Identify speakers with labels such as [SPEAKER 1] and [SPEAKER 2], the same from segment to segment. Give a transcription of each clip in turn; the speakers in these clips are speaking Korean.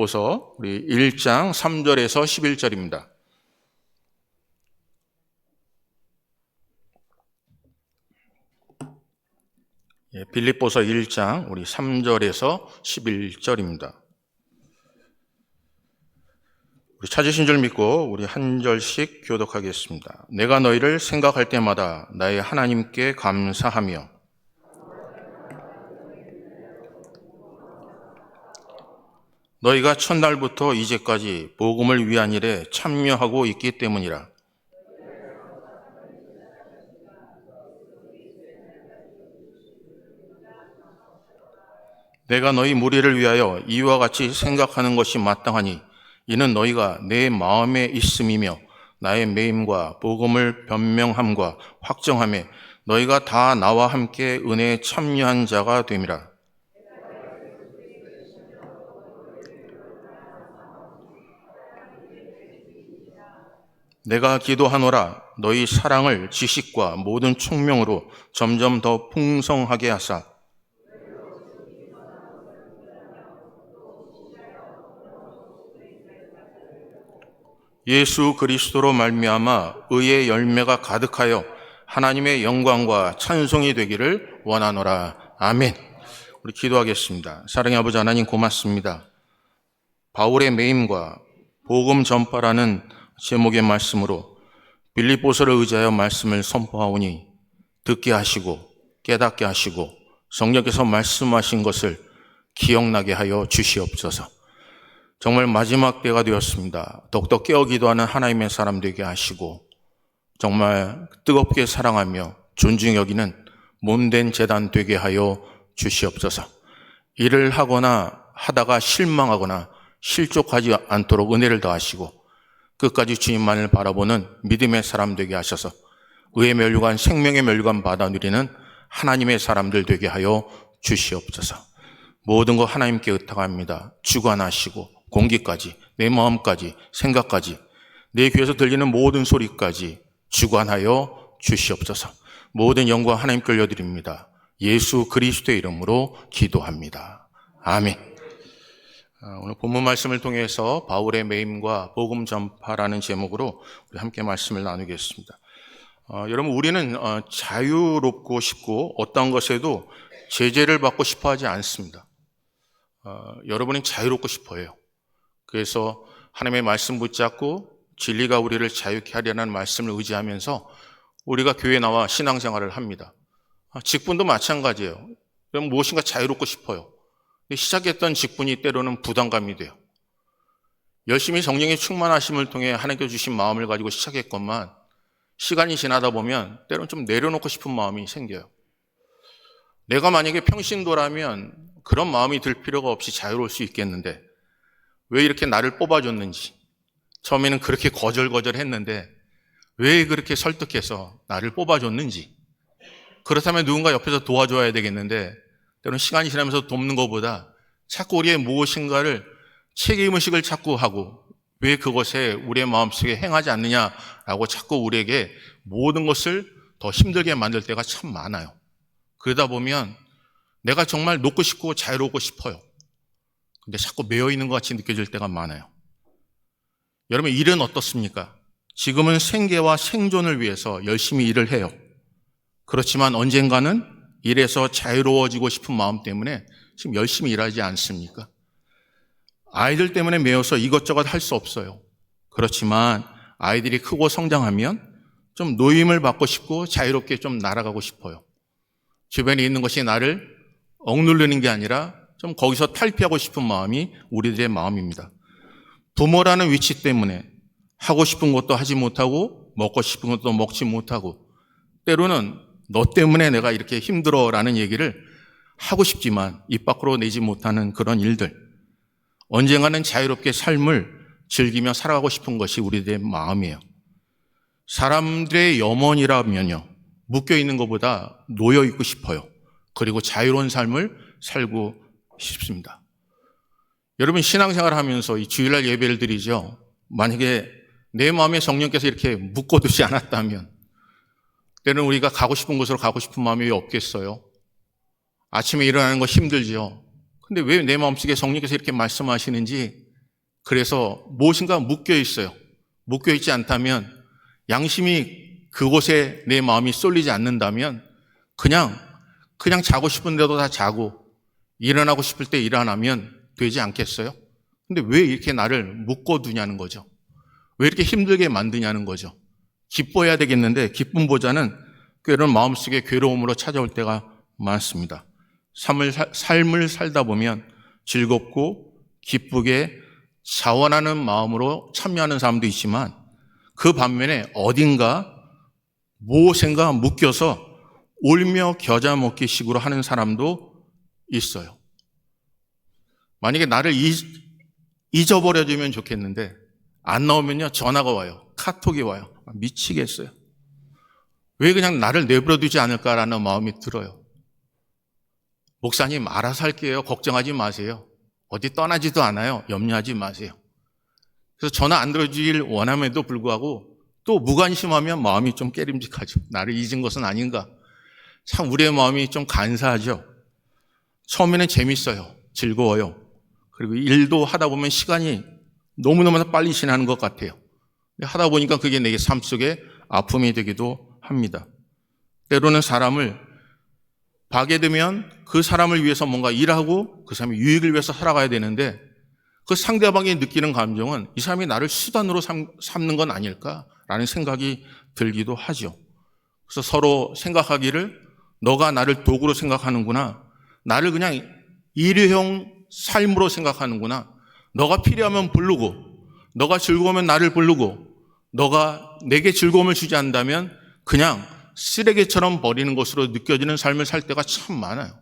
[SPEAKER 1] 보서 우리 1장 3절에서 11절입니다. 예, 빌립보서 1장 우리 3절에서 11절입니다. 우리 찾으신 줄 믿고 우리 한 절씩 교독하겠습니다. 내가 너희를 생각할 때마다 나의 하나님께 감사하며 너희가 첫날부터 이제까지 복음을 위한 일에 참여하고 있기 때문이라. 내가 너희 무리를 위하여 이와 같이 생각하는 것이 마땅하니 이는 너희가 내 마음에 있음이며 나의 매임과 복음을 변명함과 확정함에 너희가 다 나와 함께 은혜에 참여한 자가 됨이라. 내가 기도하노라 너희 사랑을 지식과 모든 총명으로 점점 더 풍성하게 하사 예수 그리스도로 말미암아 의의 열매가 가득하여 하나님의 영광과 찬송이 되기를 원하노라. 아멘. 우리 기도하겠습니다. 사랑의 아버지 하나님 고맙습니다. 바울의 매임과 복음 전파라는 제목의 말씀으로 빌립보서를 의지하여 말씀을 선포하오니 듣게 하시고 깨닫게 하시고 성령께서 말씀하신 것을 기억나게 하여 주시옵소서. 정말 마지막 때가 되었습니다. 더욱더 깨어 기도하는 하나님의 사람 되게 하시고 정말 뜨겁게 사랑하며 존중 여기는 몸된 재단 되게 하여 주시옵소서. 일을 하거나 하다가 실망하거나 실족하지 않도록 은혜를 더하시고 끝까지 주님만을 바라보는 믿음의 사람 되게 하셔서 의의 멸류관 생명의 멸류관 받아 누리는 하나님의 사람들 되게 하여 주시옵소서. 모든 것 하나님께 의탁합니다. 주관하시고 공기까지 내 마음까지 생각까지 내 귀에서 들리는 모든 소리까지 주관하여 주시옵소서. 모든 영광 하나님께 올려드립니다. 예수 그리스도의 이름으로 기도합니다. 아멘. 아, 오늘 본문 말씀을 통해서 바울의 매임과 복음 전파라는 제목으로 우리 함께 말씀을 나누겠습니다. 어, 여러분 우리는 어, 자유롭고 싶고 어떤 것에도 제재를 받고 싶어하지 않습니다. 어, 여러분은 자유롭고 싶어요. 그래서 하나님의 말씀 붙잡고 진리가 우리를 자유케 하려는 말씀을 의지하면서 우리가 교회 나와 신앙생활을 합니다. 아, 직분도 마찬가지예요. 그럼 무엇인가 자유롭고 싶어요. 시작했던 직분이 때로는 부담감이 돼요. 열심히 성령의 충만하심을 통해 하나님께 주신 마음을 가지고 시작했건만 시간이 지나다 보면 때로는 좀 내려놓고 싶은 마음이 생겨요. 내가 만약에 평신도라면 그런 마음이 들 필요가 없이 자유로울 수 있겠는데 왜 이렇게 나를 뽑아줬는지 처음에는 그렇게 거절거절 했는데 왜 그렇게 설득해서 나를 뽑아줬는지 그렇다면 누군가 옆에서 도와줘야 되겠는데 때로는 시간이 지나면서 돕는 것보다 자꾸 우리의 무엇인가를 책임의식을 자꾸 하고 왜 그것에 우리의 마음속에 행하지 않느냐라고 자꾸 우리에게 모든 것을 더 힘들게 만들 때가 참 많아요. 그러다 보면 내가 정말 놓고 싶고 자유롭고 싶어요. 근데 자꾸 매여 있는 것 같이 느껴질 때가 많아요. 여러분, 일은 어떻습니까? 지금은 생계와 생존을 위해서 열심히 일을 해요. 그렇지만 언젠가는 일에서 자유로워지고 싶은 마음 때문에 지금 열심히 일하지 않습니까? 아이들 때문에 매여서 이것저것 할 수 없어요. 그렇지만 아이들이 크고 성장하면 좀 노임을 받고 싶고 자유롭게 좀 날아가고 싶어요. 주변에 있는 것이 나를 억누르는 게 아니라 좀 거기서 탈피하고 싶은 마음이 우리들의 마음입니다. 부모라는 위치 때문에 하고 싶은 것도 하지 못하고 먹고 싶은 것도 먹지 못하고 때로는 너 때문에 내가 이렇게 힘들어 라는 얘기를 하고 싶지만 입 밖으로 내지 못하는 그런 일들. 언젠가는 자유롭게 삶을 즐기며 살아가고 싶은 것이 우리들의 마음이에요. 사람들의 염원이라면요. 묶여 있는 것보다 놓여 있고 싶어요. 그리고 자유로운 삶을 살고 싶습니다. 여러분 신앙생활 하면서 이 주일날 예배를 드리죠. 만약에 내 마음에 성령께서 이렇게 묶어 두지 않았다면 때는 우리가 가고 싶은 곳으로 가고 싶은 마음이 왜 없겠어요? 아침에 일어나는 거 힘들지요. 근데 왜 내 마음속에 성령께서 이렇게 말씀하시는지 그래서 무엇인가 묶여 있어요. 묶여 있지 않다면 양심이 그곳에 내 마음이 쏠리지 않는다면 그냥 그냥 자고 싶은 데도 다 자고 일어나고 싶을 때 일어나면 되지 않겠어요? 근데 왜 이렇게 나를 묶어 두냐는 거죠. 왜 이렇게 힘들게 만드냐는 거죠. 기뻐해야 되겠는데 기쁨보다는 괴로운 마음속에 괴로움으로 찾아올 때가 많습니다. 삶을, 살- 삶을 살다 보면 즐겁고 기쁘게 자원하는 마음으로 참여하는 사람도 있지만 그 반면에 어딘가 무엇인가 묶여서 울며 겨자 먹기 식으로 하는 사람도 있어요. 만약에 나를 잊- 잊어버려주면 좋겠는데 안 나오면요 전화가 와요. 카톡이 와요. 아, 미치겠어요. 왜 그냥 나를 내버려 두지 않을까라는 마음이 들어요. 목사님 알아서 할게요. 걱정하지 마세요. 어디 떠나지도 않아요. 염려하지 마세요. 그래서 전화 안 들어주길 원함에도 불구하고 또 무관심하면 마음이 좀 깨림직하죠. 나를 잊은 것은 아닌가. 참 우리의 마음이 좀 간사하죠. 처음에는 재밌어요. 즐거워요. 그리고 일도 하다 보면 시간이 너무너무 빨리 지나는 것 같아요. 하다 보니까 그게 내게 삶 속에 아픔이 되기도 합니다. 때로는 사람을 봐게 되면 그 사람을 위해서 뭔가 일하고 그 사람의 유익을 위해서 살아가야 되는데 그 상대방이 느끼는 감정은 이 사람이 나를 수단으로 삼, 삼는 건 아닐까라는 생각이 들기도 하죠. 그래서 서로 생각하기를 너가 나를 도구로 생각하는구나. 나를 그냥 일회용 삶으로 생각하는구나. 너가 필요하면 부르고, 너가 즐거우면 나를 부르고, 너가 내게 즐거움을 주지 않는다면 그냥 쓰레기처럼 버리는 것으로 느껴지는 삶을 살 때가 참 많아요.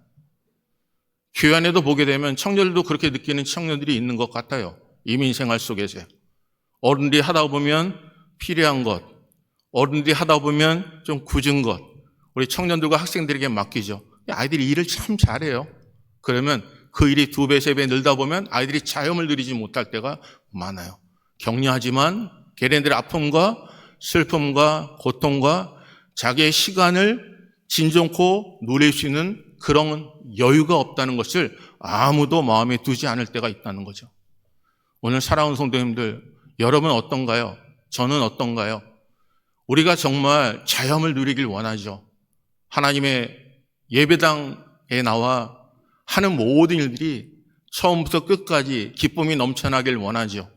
[SPEAKER 1] 교회 안에도 보게 되면 청년들도 그렇게 느끼는 청년들이 있는 것 같아요. 이민 생활 속에서. 어른들이 하다 보면 필요한 것, 어른들이 하다 보면 좀 굳은 것, 우리 청년들과 학생들에게 맡기죠. 아이들이 일을 참 잘해요. 그러면 그 일이 두 배, 세 배 늘다 보면 아이들이 자염을 누리지 못할 때가 많아요. 격려하지만 걔네들의 아픔과 슬픔과 고통과 자기의 시간을 진정코 누릴 수 있는 그런 여유가 없다는 것을 아무도 마음에 두지 않을 때가 있다는 거죠. 오늘 사랑하는 성도님들, 여러분 어떤가요? 저는 어떤가요? 우리가 정말 자염을 누리길 원하죠. 하나님의 예배당에 나와 하는 모든 일들이 처음부터 끝까지 기쁨이 넘쳐나길 원하죠.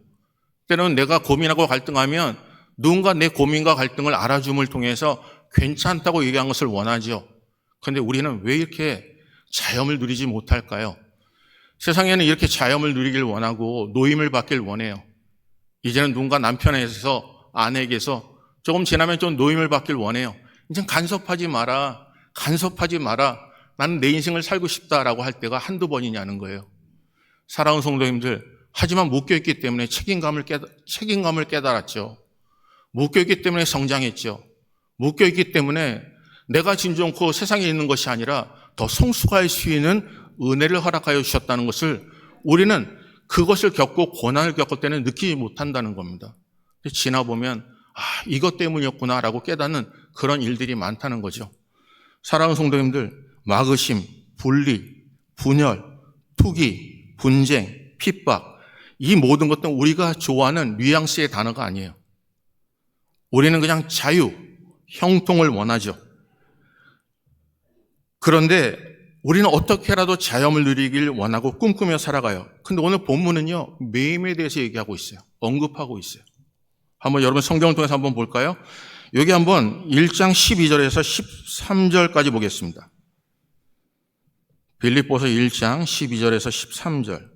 [SPEAKER 1] 때로는 내가 고민하고 갈등하면 누군가 내 고민과 갈등을 알아줌을 통해서 괜찮다고 얘기한 것을 원하죠. 그런데 우리는 왜 이렇게 자염을 누리지 못할까요? 세상에는 이렇게 자염을 누리길 원하고 노임을 받길 원해요. 이제는 누군가 남편에서 아내에게서 조금 지나면 좀 노임을 받길 원해요. 이제 간섭하지 마라. 간섭하지 마라. 나는 내 인생을 살고 싶다라고 할 때가 한두 번이냐는 거예요. 사랑하는 성도님들, 하지만 묶여있기 때문에 책임감을, 깨달, 책임감을 깨달았죠. 묶여있기 때문에 성장했죠. 묶여있기 때문에 내가 진정코 세상에 있는 것이 아니라 더 성숙할 수 있는 은혜를 허락하여 주셨다는 것을 우리는 그것을 겪고 고난을 겪을 때는 느끼지 못한다는 겁니다. 지나 보면 아, 이것 때문이었구나라고 깨닫는 그런 일들이 많다는 거죠. 사랑하는 성도님들, 막으심, 분리, 분열, 투기, 분쟁, 핍박, 이 모든 것들은 우리가 좋아하는 뉘앙스의 단어가 아니에요. 우리는 그냥 자유, 형통을 원하죠. 그런데 우리는 어떻게라도 자염을 누리길 원하고 꿈꾸며 살아가요. 근데 오늘 본문은요, 매임에 대해서 얘기하고 있어요. 언급하고 있어요. 한번 여러분 성경을 통해서 한번 볼까요? 여기 한번 1장 12절에서 13절까지 보겠습니다. 빌립보서 1장 12절에서 13절.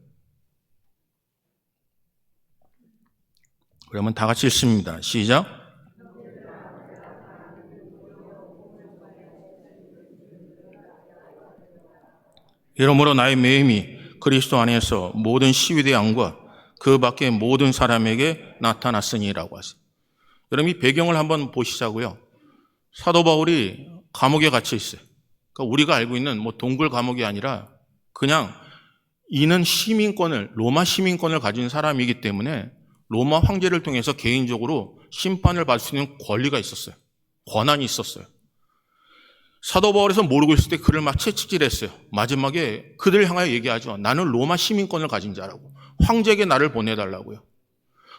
[SPEAKER 1] 그러면 다 같이 읽습니다. 시작. 이러므로 나의 매임이 그리스도 안에서 모든 시위대 양과 그 밖의 모든 사람에게 나타났으니라고 하세요. 여러분 이 배경을 한번 보시자고요. 사도 바울이 감옥에 갇혀 있어요. 그러니까 우리가 알고 있는 뭐 동굴 감옥이 아니라 그냥 이는 시민권을 로마 시민권을 가진 사람이기 때문에 로마 황제를 통해서 개인적으로 심판을 받을 수 있는 권리가 있었어요. 권한이 있었어요. 사도 바울에서 모르고 있을 때 그를 막 채찍질했어요. 마지막에 그들을 향하여 얘기하죠. 나는 로마 시민권을 가진 자라고. 황제에게 나를 보내달라고요.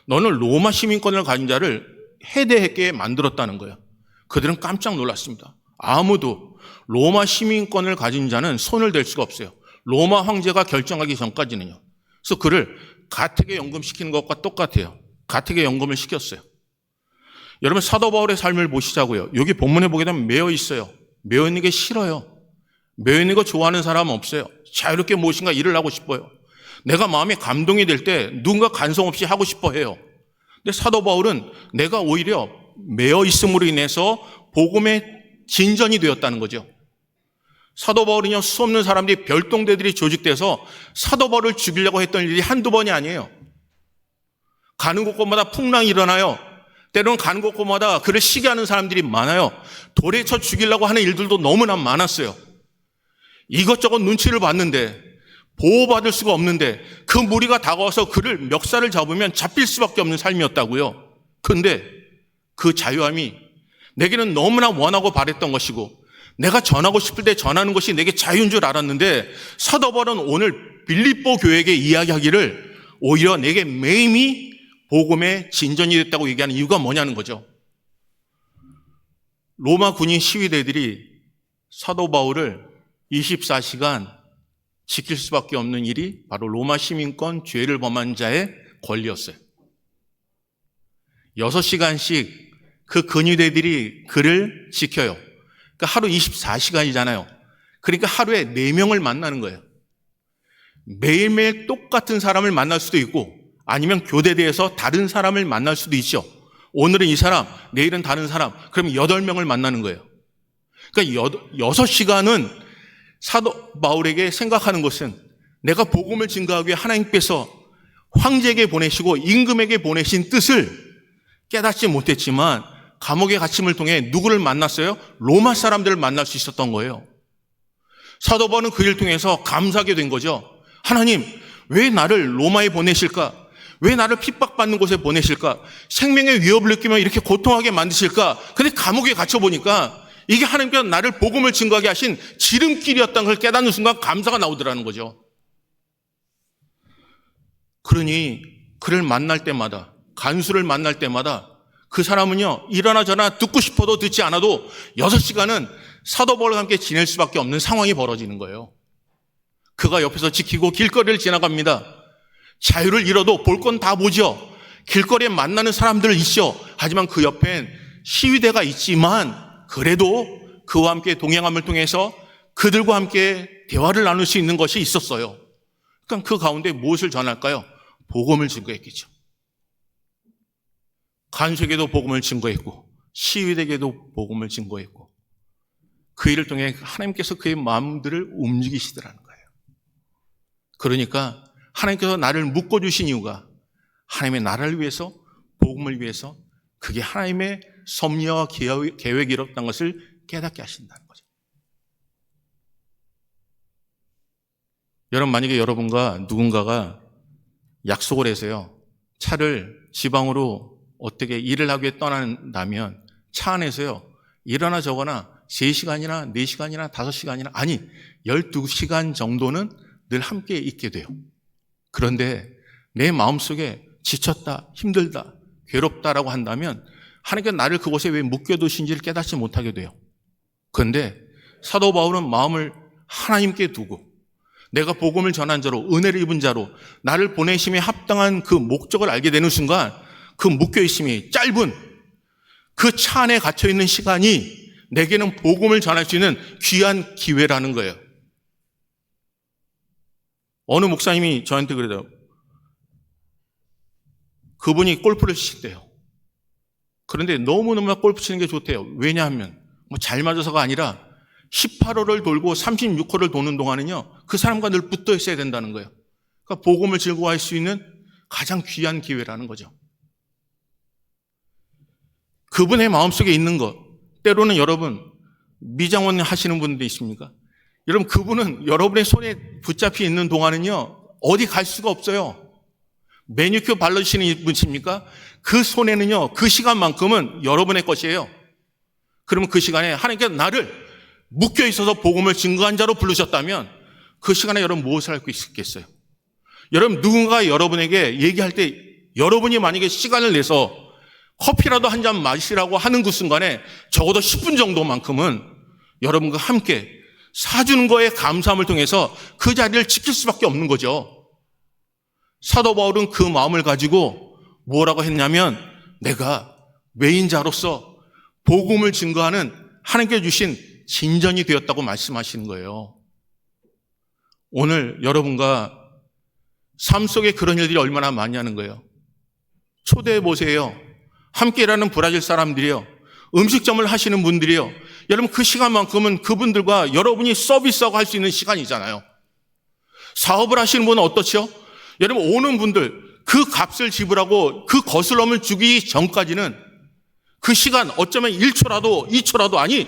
[SPEAKER 1] 너는 로마 시민권을 가진 자를 해대하게 만들었다는 거예요. 그들은 깜짝 놀랐습니다. 아무도 로마 시민권을 가진 자는 손을 댈 수가 없어요. 로마 황제가 결정하기 전까지는요. 그래서 그를 가택에 연금시키는 것과 똑같아요. 가택에 연금을 시켰어요. 여러분 사도 바울의 삶을 보시자고요. 여기 본문에 보게 되면 매여 있어요. 매여 있는 게 싫어요. 매여 있는 거 좋아하는 사람은 없어요. 자유롭게 무엇인가 일을 하고 싶어요. 내가 마음에 감동이 될 때 누군가 간성 없이 하고 싶어 해요. 근데 사도 바울은 내가 오히려 매여 있음으로 인해서 복음의 진전이 되었다는 거죠. 사도 바울은요, 수 없는 사람들이 별동대들이 조직돼서 사도 바울을 죽이려고 했던 일이 한두 번이 아니에요. 가는 곳곳마다 풍랑이 일어나요. 때로는 가는 곳곳마다 그를 시기 하는 사람들이 많아요. 돌에 쳐 죽이려고 하는 일들도 너무나 많았어요. 이것저것 눈치를 봤는데 보호받을 수가 없는데 그 무리가 다가와서 그를 멱살을 잡으면 잡힐 수밖에 없는 삶이었다고요. 근데 그 자유함이 내게는 너무나 원하고 바랬던 것이고 내가 전하고 싶을 때 전하는 것이 내게 자유인 줄 알았는데 사도 바울은 오늘 빌립보 교회에게 이야기하기를 오히려 내게 매임이 복음의 진전이 됐다고 얘기하는 이유가 뭐냐는 거죠. 로마 군인 시위대들이 사도 바울을 24시간 지킬 수밖에 없는 일이 바로 로마 시민권 죄를 범한 자의 권리였어요. 6시간씩 그 근위대들이 그를 지켜요. 그러니까 하루 24시간이잖아요. 그러니까 하루에 4명을 만나는 거예요. 매일매일 똑같은 사람을 만날 수도 있고 아니면 교대대에서 다른 사람을 만날 수도 있죠. 오늘은 이 사람, 내일은 다른 사람. 그럼 8명을 만나는 거예요. 그러니까 6시간은 사도 바울에게 생각하는 것은 내가 복음을 증거하기 위해 하나님께서 황제에게 보내시고 임금에게 보내신 뜻을 깨닫지 못했지만 감옥의 갇힘을 통해 누구를 만났어요? 로마 사람들을 만날 수 있었던 거예요. 사도 바울은 그 일 통해서 감사하게 된 거죠. 하나님, 왜 나를 로마에 보내실까? 왜 나를 핍박받는 곳에 보내실까? 생명의 위협을 느끼면 이렇게 고통하게 만드실까? 근데 감옥에 갇혀 보니까 이게 하나님께서 나를 복음을 증거하게 하신 지름길이었다는 걸 깨닫는 순간 감사가 나오더라는 거죠. 그러니 그를 만날 때마다 간수를 만날 때마다 그 사람은요 일어나 저나 듣고 싶어도 듣지 않아도 여섯 시간은 사도 바울과 함께 지낼 수밖에 없는 상황이 벌어지는 거예요. 그가 옆에서 지키고 길거리를 지나갑니다. 자유를 잃어도 볼 건 다 보죠. 길거리에 만나는 사람들 있죠. 하지만 그 옆엔 시위대가 있지만 그래도 그와 함께 동행함을 통해서 그들과 함께 대화를 나눌 수 있는 것이 있었어요. 그러니까 그 가운데 무엇을 전할까요? 복음을 증거했겠죠. 간수에게도 복음을 증거했고 시위대에게도 복음을 증거했고 그 일을 통해 하나님께서 그의 마음들을 움직이시더라는 거예요. 그러니까 하나님께서 나를 묶어주신 이유가 하나님의 나라를 위해서 복음을 위해서 그게 하나님의 섭리와 계획이었던 것을 깨닫게 하신다는 거죠. 여러분 만약에 여러분과 누군가가 약속을 해서요 차를 지방으로 어떻게 일을 하게 떠난다면 차 안에서요 일어나 저거나 3시간이나 4시간이나 5시간이나 아니 12시간 정도는 늘 함께 있게 돼요. 그런데 내 마음속에 지쳤다, 힘들다, 괴롭다라고 한다면 하나님께서 나를 그곳에 왜 묶여두신지를 깨닫지 못하게 돼요. 그런데 사도 바울은 마음을 하나님께 두고 내가 복음을 전한 자로 은혜를 입은 자로 나를 보내심에 합당한 그 목적을 알게 되는 순간 그 묶여 있음이 짧은 그 차 안에 갇혀 있는 시간이 내게는 복음을 전할 수 있는 귀한 기회라는 거예요. 어느 목사님이 저한테 그래요. 그분이 골프를 치신대요. 그런데 너무너무 골프 치는 게 좋대요. 왜냐하면 뭐 잘 맞아서가 아니라 18호를 돌고 36호를 도는 동안은요. 그 사람과 늘 붙어 있어야 된다는 거예요. 그러니까 복음을 즐거워할 수 있는 가장 귀한 기회라는 거죠. 그분의 마음속에 있는 것 때로는 여러분 미장원 하시는 분들 있습니까? 여러분 그분은 여러분의 손에 붙잡혀 있는 동안은요. 어디 갈 수가 없어요. 매니큐어 발라주시는 분이십니까? 그 손에는요, 그 시간만큼은 여러분의 것이에요. 그러면 그 시간에 하나님께서 나를 묶여 있어서 복음을 증거한 자로 부르셨다면 그 시간에 여러분 무엇을 할 수 있겠어요? 여러분 누군가 여러분에게 얘기할 때 여러분이 만약에 시간을 내서 커피라도 한 잔 마시라고 하는 그 순간에 적어도 10분 정도만큼은 여러분과 함께 사주는 거에 감사함을 통해서 그 자리를 지킬 수밖에 없는 거죠. 사도 바울은 그 마음을 가지고 뭐라고 했냐면 내가 외인자로서 복음을 증거하는 하나님께 주신 진전이 되었다고 말씀하시는 거예요. 오늘 여러분과 삶 속에 그런 일들이 얼마나 많이 하는 거예요. 초대해 보세요. 함께 일하는 브라질 사람들이요. 음식점을 하시는 분들이요. 여러분 그 시간만큼은 그분들과 여러분이 서비스하고 할 수 있는 시간이잖아요. 사업을 하시는 분은 어떻죠? 여러분 오는 분들 그 값을 지불하고 그 거슬럼을 주기 전까지는 그 시간 어쩌면 1초라도 2초라도 아니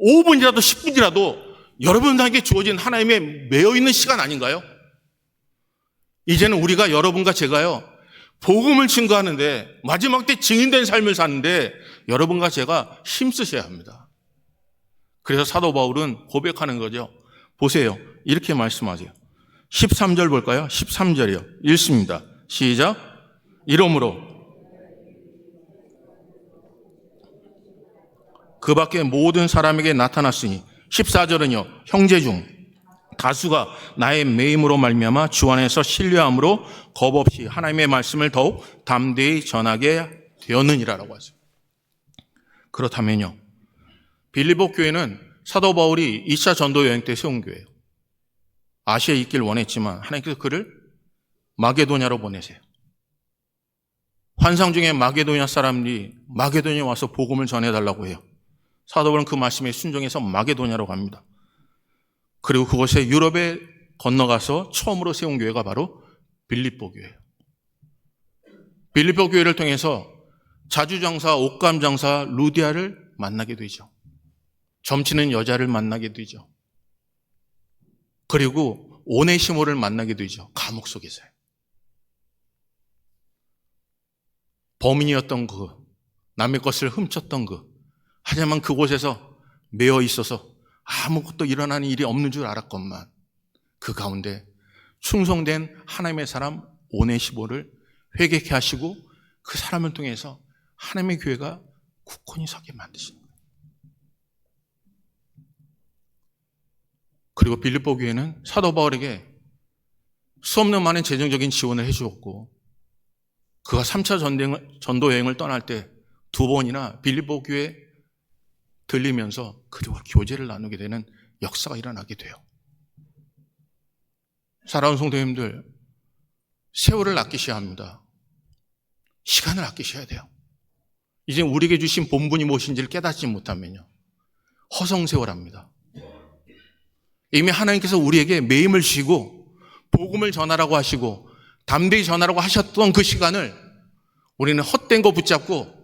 [SPEAKER 1] 5분이라도 10분이라도 여러분들에게 주어진 하나님의 매여 있는 시간 아닌가요? 이제는 우리가 여러분과 제가요 복음을 증거하는데 마지막 때 증인된 삶을 사는데 여러분과 제가 힘쓰셔야 합니다. 그래서 사도 바울은 고백하는 거죠. 보세요. 이렇게 말씀하세요. 13절 볼까요? 13절이요. 읽습니다. 시작. 이러므로 그 밖에 모든 사람에게 나타났으니 14절은요. 형제 중 다수가 나의 매임으로 말미암아 주 안에서 신뢰함으로 겁 없이 하나님의 말씀을 더욱 담대히 전하게 되었느니라라고 하죠. 그렇다면요. 빌리보 교회는 사도 바울이 2차 전도 여행 때 세운 교회예요. 아시아에 있길 원했지만 하나님께서 그를 마게도냐로 보내세요. 환상 중에 마게도냐 사람들이 마게도냐에 와서 복음을 전해달라고 해요. 사도 바울은 그 말씀에 순종해서 마게도냐로 갑니다. 그리고 그곳에 유럽에 건너가서 처음으로 세운 교회가 바로 빌립보 교회예요. 빌립보 교회를 통해서 자주장사, 옷감장사 루디아를 만나게 되죠. 점치는 여자를 만나게 되죠. 그리고 오네시모를 만나게 되죠. 감옥 속에서요. 범인이었던 그, 남의 것을 훔쳤던 그, 하지만 그곳에서 매어 있어서 아무것도 일어나는 일이 없는 줄 알았건만 그 가운데 충성된 하나님의 사람 오네시보를 회개케 하시고 그 사람을 통해서 하나님의 교회가 굳건히 서게 만드신 거예요. 그리고 빌립보 교회는 사도 바울에게 수없는 많은 재정적인 지원을 해주었고 그가 3차 전도 여행을 떠날 때 두 번이나 빌립보 교회 들리면서 그들과 교제를 나누게 되는 역사가 일어나게 돼요. 사랑하는 성도님들, 세월을 아끼셔야 합니다. 시간을 아끼셔야 돼요. 이제 우리에게 주신 본분이 무엇인지를 깨닫지 못하면요. 허성세월합니다. 이미 하나님께서 우리에게 매임을 주시고 복음을 전하라고 하시고 담대히 전하라고 하셨던 그 시간을 우리는 헛된 거 붙잡고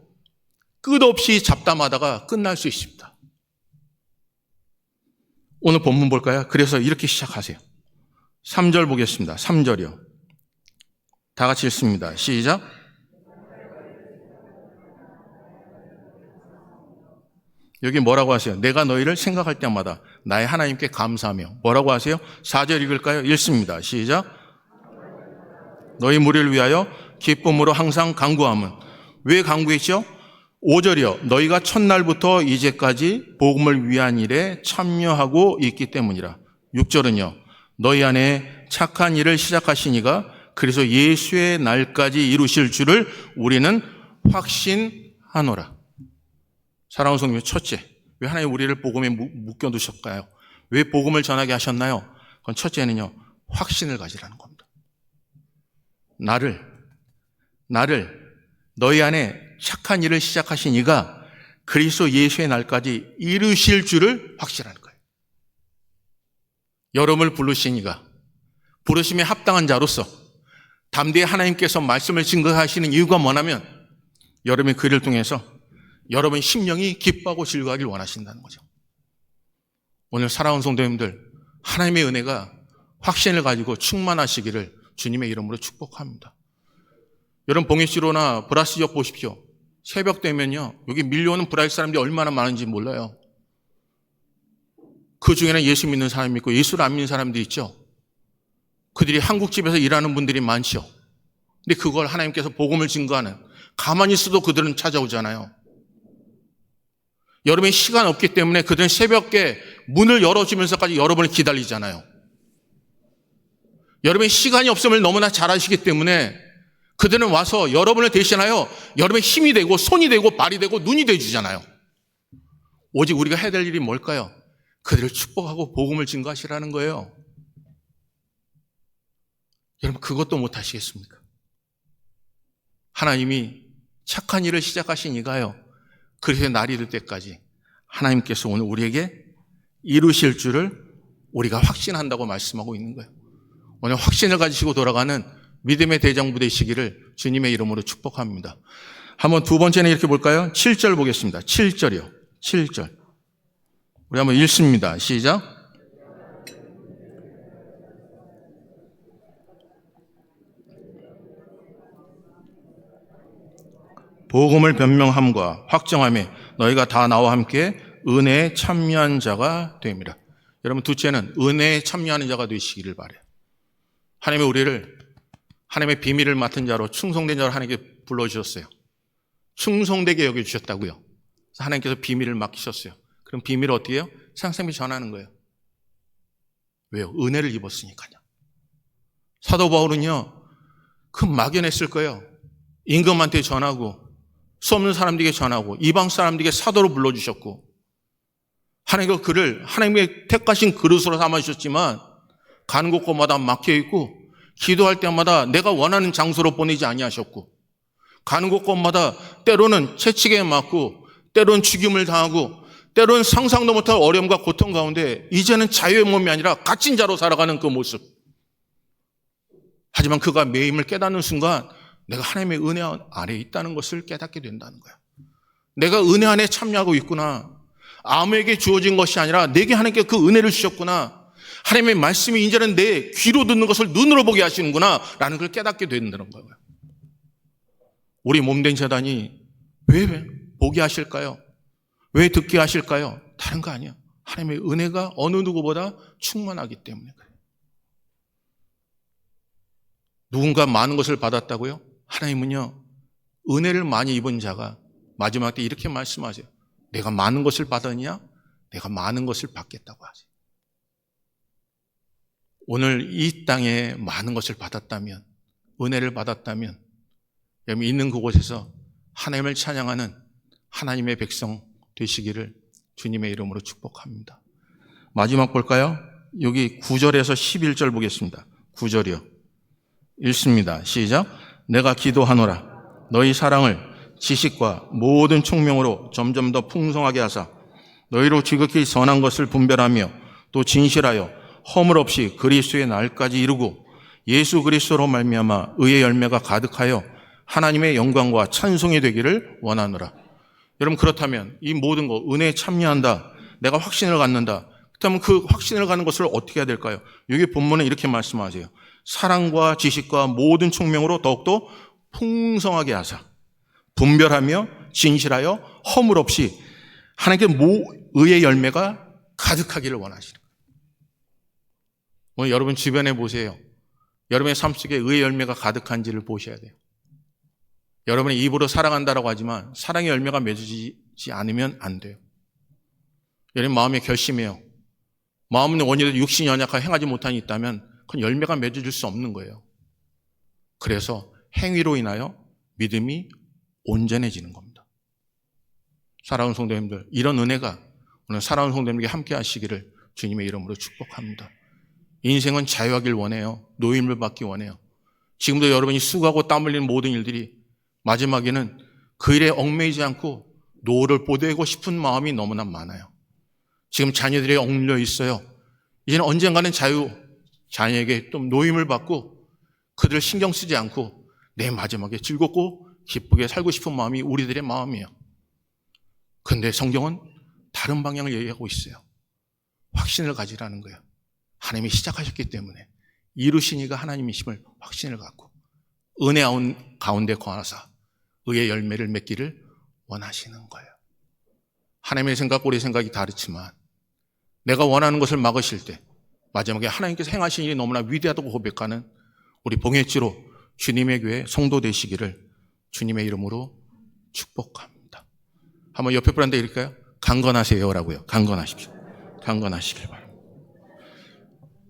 [SPEAKER 1] 끝없이 잡담하다가 끝날 수 있습니다. 오늘 본문 볼까요? 그래서 이렇게 시작하세요. 3절 보겠습니다. 3절이요. 다 같이 읽습니다. 시작. 여기 뭐라고 하세요? 내가 너희를 생각할 때마다 나의 하나님께 감사하며 뭐라고 하세요? 4절 읽을까요? 읽습니다. 시작. 너희 무리를 위하여 기쁨으로 항상 강구함은 왜 강구했죠? 5절이요. 너희가 첫날부터 이제까지 복음을 위한 일에 참여하고 있기 때문이라. 6절은요. 너희 안에 착한 일을 시작하시니가 그래서 예수의 날까지 이루실 줄을 우리는 확신하노라. 사랑하는 성님 첫째, 왜 하나님 우리를 복음에 묶여 두셨까요? 왜 복음을 전하게 하셨나요? 그건 첫째는요, 확신을 가지라는 겁니다. 나를, 나를 너희 안에 착한 일을 시작하신 이가 그리스도 예수의 날까지 이루실 줄을 확실하는 거예요. 여러분을 부르신 이가 부르심에 합당한 자로서 담대히 하나님께서 말씀을 증거하시는 이유가 뭐냐면 여러분이 그를 통해서 여러분 심령이 기뻐하고 즐거워하길 원하신다는 거죠. 오늘 사랑하는 성도님들 하나님의 은혜가 확신을 가지고 충만하시기를 주님의 이름으로 축복합니다. 여러분 봉해시로나 브라스 지역 보십시오. 새벽 되면요 여기 밀려오는 브라질 사람들이 얼마나 많은지 몰라요. 그 중에는 예수 믿는 사람이 있고 예수를 안 믿는 사람들이 있죠. 그들이 한국집에서 일하는 분들이 많죠. 근데 그걸 하나님께서 복음을 증거하는 가만히 있어도 그들은 찾아오잖아요. 여러분이 시간 없기 때문에 그들은 새벽에 문을 열어주면서까지 여러분을 기다리잖아요. 여러분이 시간이 없음을 너무나 잘 아시기 때문에 그들은 와서 여러분을 대신하여 여러분의 힘이 되고 손이 되고 발이 되고 눈이 되주잖아요. 오직 우리가 해야 될 일이 뭘까요? 그들을 축복하고 복음을 증거하시라는 거예요. 여러분 그것도 못 하시겠습니까? 하나님이 착한 일을 시작하신 이가요. 그래서 날이 될 때까지 하나님께서 오늘 우리에게 이루실 줄을 우리가 확신한다고 말씀하고 있는 거예요. 오늘 확신을 가지시고 돌아가는 믿음의 대장부 되시기를 주님의 이름으로 축복합니다. 한번 두 번째는 이렇게 볼까요? 7절 보겠습니다. 7절이요. 7절. 우리 한번 읽습니다. 시작. 복음을 변명함과 확정함에 너희가 다 나와 함께 은혜에 참여한 자가 됩니다. 여러분 둘째는 은혜에 참여하는 자가 되시기를 바래요. 하나님의 우리를 하나님의 비밀을 맡은 자로 충성된 자로 하나님께 불러주셨어요. 충성되게 여겨주셨다고요. 하나님께서 비밀을 맡기셨어요. 그럼 비밀을 어떻게 해요? 상생비 전하는 거예요. 왜요? 은혜를 입었으니까요. 사도 바울은요, 그 막연했을 거예요. 임금한테 전하고, 수 없는 사람들에게 전하고, 이방 사람들에게 사도로 불러주셨고, 하나님께서 그를 하나님의 택하신 그릇으로 삼아주셨지만, 가는 곳곳마다 막혀있고, 기도할 때마다 내가 원하는 장소로 보내지 아니하셨고, 가는 곳곳마다 때로는 채찍에 맞고, 때로는 죽임을 당하고, 때로는 상상도 못할 어려움과 고통 가운데 이제는 자유의 몸이 아니라 갇힌 자로 살아가는 그 모습. 하지만 그가 매임을 깨닫는 순간 내가 하나님의 은혜 아래 있다는 것을 깨닫게 된다는 거야. 내가 은혜 안에 참여하고 있구나. 아무에게 주어진 것이 아니라 내게 하나님께 그 은혜를 주셨구나. 하나님의 말씀이 이제는 내 귀로 듣는 것을 눈으로 보게 하시는구나. 라는 걸 깨닫게 된다는 거예요. 우리 몸된 재단이 왜 보게 하실까요? 왜 듣게 하실까요? 다른 거 아니야. 하나님의 은혜가 어느 누구보다 충만하기 때문에. 누군가 많은 것을 받았다고요? 하나님은요, 은혜를 많이 입은 자가 마지막 때 이렇게 말씀하세요. 내가 많은 것을 받았냐? 내가 많은 것을 받겠다고 하세요. 오늘 이 땅에 많은 것을 받았다면, 은혜를 받았다면, 여러분 있는 그곳에서 하나님을 찬양하는 하나님의 백성 되시기를 주님의 이름으로 축복합니다. 마지막 볼까요? 여기 9절에서 11절 보겠습니다. 9절이요. 읽습니다. 시작. 내가 기도하노라. 너희 사랑을 지식과 모든 총명으로 점점 더 풍성하게 하사 너희로 지극히 선한 것을 분별하며 또 진실하여 허물 없이 그리스도의 날까지 이루고 예수 그리스도로 말미암아 의의 열매가 가득하여 하나님의 영광과 찬송이 되기를 원하노라. 여러분 그렇다면 이 모든 거 은혜에 참여한다. 내가 확신을 갖는다. 그렇다면 그 확신을 갖는 것을 어떻게 해야 될까요? 여기 본문에 이렇게 말씀하세요. 사랑과 지식과 모든 총명으로 더욱더 풍성하게 하사 분별하며 진실하여 허물 없이 하나님께 모 의의 열매가 가득하기를 원하시는. 오늘 여러분 주변에 보세요. 여러분의 삶 속에 의의 열매가 가득한지를 보셔야 돼요. 여러분의 입으로 사랑한다라고 하지만 사랑의 열매가 맺어지지 않으면 안 돼요. 여러분 마음에 결심해요. 마음은 원인도 육신이 연약하고 행하지 못한이 있다면 그건 열매가 맺어질 수 없는 거예요. 그래서 행위로 인하여 믿음이 온전해지는 겁니다. 사랑하는 성도님들, 이런 은혜가 오늘 사랑하는 성도님에게 함께 하시기를 주님의 이름으로 축복합니다. 인생은 자유하길 원해요. 노임을 받기 원해요. 지금도 여러분이 수고하고 땀 흘리는 모든 일들이 마지막에는 그 일에 얽매이지 않고 노를 보내고 싶은 마음이 너무나 많아요. 지금 자녀들이 얽려 있어요. 이제는 언젠가는 자유, 자녀에게 좀 노임을 받고 그들을 신경 쓰지 않고 내 마지막에 즐겁고 기쁘게 살고 싶은 마음이 우리들의 마음이에요. 근데 성경은 다른 방향을 얘기하고 있어요. 확신을 가지라는 거예요. 하나님이 시작하셨기 때문에 이루시니가 하나님이심을 확신을 갖고 은혜 가운데 거하사 의의 열매를 맺기를 원하시는 거예요. 하나님의 생각과 우리 생각이 다르지만 내가 원하는 것을 막으실 때 마지막에 하나님께서 행하신 일이 너무나 위대하다고 고백하는 우리 봉해지로 주님의 교회 성도 되시기를 주님의 이름으로 축복합니다. 한번 옆에 분한테 이럴까요? 강건하세요라고요. 강건하십시오. 강건하시길 바랍니다.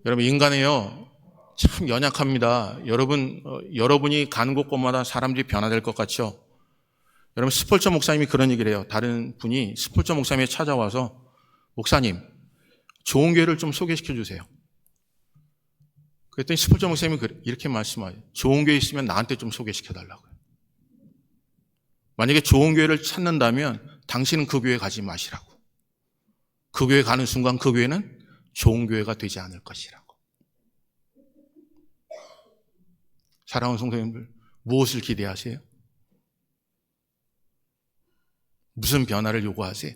[SPEAKER 1] 여러분 인간이요 참 연약합니다. 여러분 어, 여러분이 가는 곳곳마다 사람들이 변화될 것 같죠? 여러분 스폴처 목사님이 그런 얘기를 해요. 다른 분이 스폴처 목사님이 찾아와서 목사님 좋은 교회를 좀 소개시켜 주세요. 그랬더니 스폴처 목사님이 이렇게 말씀하죠. 좋은 교회 있으면 나한테 좀 소개시켜 달라고요. 만약에 좋은 교회를 찾는다면 당신은 그 교회 가지 마시라고. 그 교회 가는 순간 그 교회는 좋은 교회가 되지 않을 것이라고. 사랑하는 성도님들, 무엇을 기대하세요? 무슨 변화를 요구하세요?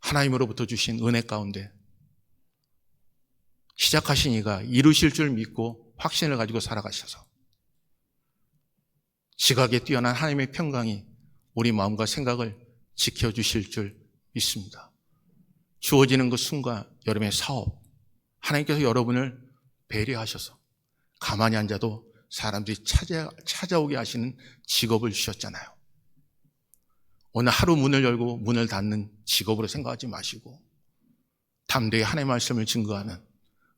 [SPEAKER 1] 하나님으로부터 주신 은혜 가운데 시작하신 이가 이루실 줄 믿고 확신을 가지고 살아가셔서 지각에 뛰어난 하나님의 평강이 우리 마음과 생각을 지켜주실 줄 믿습니다. 주어지는 그 순간 여러분의 사업, 하나님께서 여러분을 배려하셔서 가만히 앉아도 사람들이 찾아, 찾아오게 하시는 직업을 주셨잖아요. 오늘 하루 문을 열고 문을 닫는 직업으로 생각하지 마시고 담대히 하나님의 말씀을 증거하는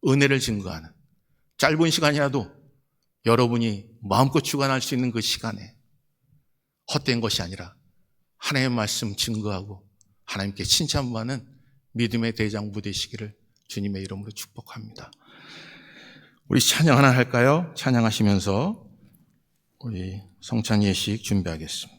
[SPEAKER 1] 은혜를 증거하는 짧은 시간이라도 여러분이 마음껏 주관할 수 있는 그 시간에 헛된 것이 아니라 하나님의 말씀 증거하고 하나님께 칭찬받는 믿음의 대장부 되시기를 주님의 이름으로 축복합니다. 우리 찬양 하나 할까요? 찬양하시면서 우리 성찬 예식 준비하겠습니다.